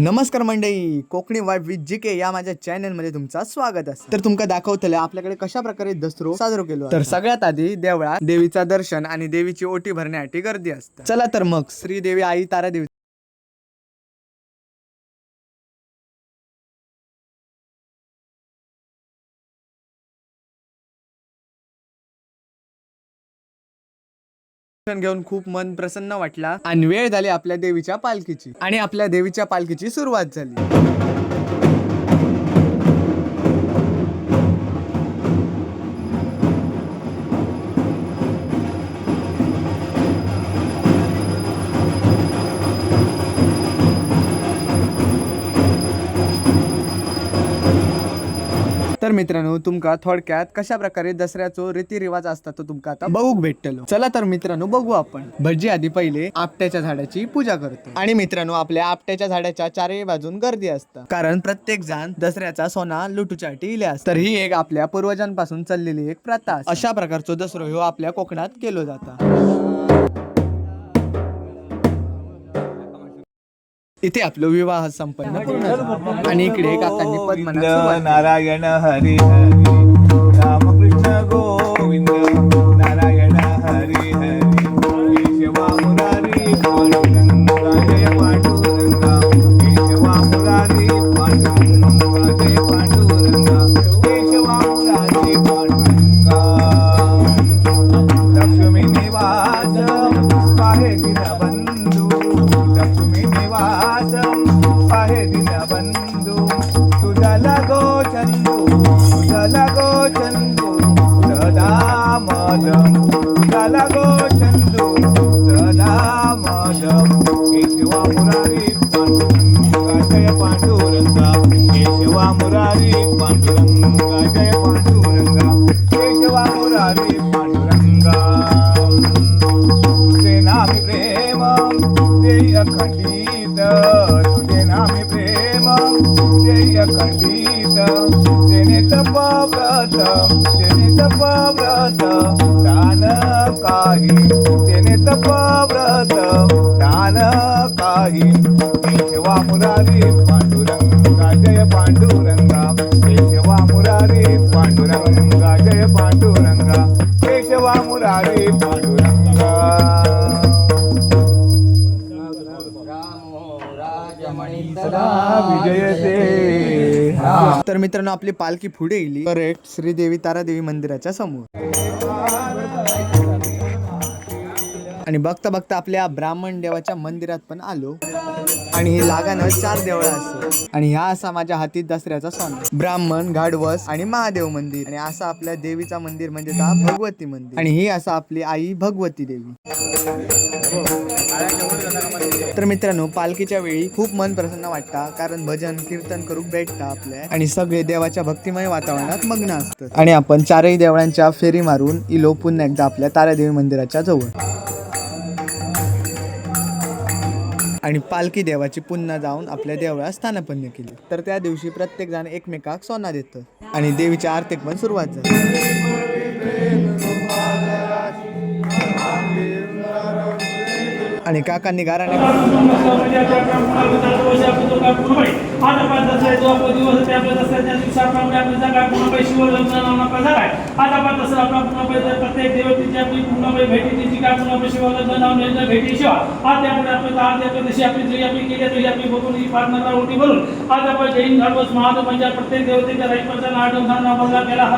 नमस्कार मंडळी Kokani wife with G K या माझ्या चॅनलमध्ये तुमचं स्वागत असतं. तर तुमका दाखवतले आपल्याकडे कशा प्रकारे दसरो साजरो केलो तर सगळ्यात आधी देवळात देवीचा दर्शन आणि देवीची ओटी भरण्यासाठी गर्दी असते. चला तर मग श्रीदेवी आई तारा देवी. घेऊन खूप मन प्रसन्न वाटला. आणि वेळ झाली आपल्या देवीच्या पालखीची. आणि आपल्या देवीच्या पालखीची सुरुवात झाली. तर मित्रांनो तुमका थोडक्यात कशा प्रकारे दसऱ्याचो रीतिरिवाज असतात तो तुमका आता बघूक भेटतलो. चला तर मित्रांनो बघू आपण. भजी आधी पहिले आपट्याच्या झाडाची पूजा करतो. आणि मित्रांनो आपल्या आपट्याच्या झाडाच्या चारही बाजून गर्दी असतात कारण प्रत्येक जण दसऱ्याचा सोना लुटूसाठी इले असत. तर ही एक आपल्या पूर्वजांपासून चाललेली एक प्रथा अशा प्रकारचो दसरो ह्यो आपल्या कोकणात केलो जाता. इथे आपलं विवाह संपन्न. आणि इकडे काकांनी पद्मनाभ. नारायण हरी हरी देय अखंडित तेने तपव्रत तेने दान काही तेने तपव्रत दान काही केशवा मुरारी पांडुरंगा जय तर मित्रांनो आपली पालखी पुढे येईल. करेक्ट श्रीदेवी तारादेवी मंदिराच्या समोर. आणि बघता बघता आपल्या ब्राह्मण देवाच्या मंदिरात पण आलो. आणि हे लागानं चार देवळं असतात. आणि ह्या असा माझ्या हातीत दसऱ्याचा सण. ब्राह्मण गाढवस आणि महादेव मंदिर. आणि असं आपल्या देवीचा मंदिर म्हणजे हा भगवती मंदिर. आणि ही असा आपली आई भगवती देवी. तर मित्रांनो पालखीच्या वेळी खूप मन प्रसन्न वाटतं कारण भजन कीर्तन करून भेटतं आपल्या. आणि सगळे देवाच्या भक्तिमय वातावरणात मग्न असतात. आणि आपण चारही देवळांच्या फेरी मारून इलो पुन्हा एकदा आपल्या तारादेवी मंदिराच्या जवळ. आणि पालखी देवाची पुन्हा जाऊन आपल्या देवळात स्थानपन्न केली. तर त्या दिवशी प्रत्येक जण एकमेकाक सोना देतं. आणि देवीच्या आरतीक पण सुरुवात झाली. आणि काकांनी गाराने प्रत्येक देवतेची आपली पूर्णपणे भेटी तिची काय पूर्णपणे शिवलग्न नाव निर्णय भेटी शिवा आज त्यामुळे आपण आज आपण जशी आपली जी आपली केली तशी आपली ही आज आपण जैन धर्मस महादेव प्रत्येक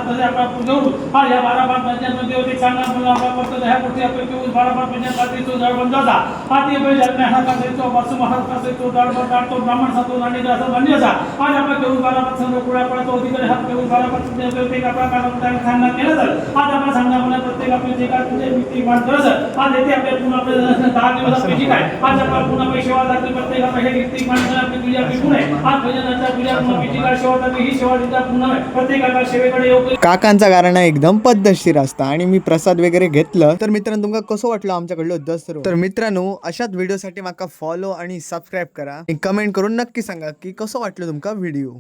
तसे आपण आपण आज या बारा पाच पंचायत देवते सांगणार मला आपण करतो ह्या आपण पातळीचो जळ बंद होता आज ते बैल हात असायचो बस महाराज असायचो जळ बंद काढतो, ब्राह्मण सांगतो नाणी असं मान्य होता आज आपण घेऊन बारा पाच संघ कुळा पडतो अधिकारी हात आपला सांगण्यात केलं तर. आज आपण सांगणार मला प्रत्येक आपले जे काय तुझे मान करत आज येते आपल्या पुन्हा आपले दहा दिवस आपली काय. आज आपण पुन्हा पैसे सेवा लागते प्रत्येक आपल्या व्यक्ती मान आपली पूजा आपली पुणे आज भजनाचा पूजा पुन्हा बीजी काय सेवा लागते ही सेवा देता पुन्हा प्रत्येकाला सेवेकडे योग्य काकांचा कारण एकदम पद्धतशीर असता आणि मी प्रसाद वगैरे घेतलं. तर मित्रांनो तुमका कसं वाटलं आमच्याकडलं दसरो तर मित्रांनो अशाच व्हिडिओसाठी माका फॉलो आणि सबस्क्राईब करा. कमेंट करून नक्की सांगा की कसं वाटलं तुमका व्हिडिओ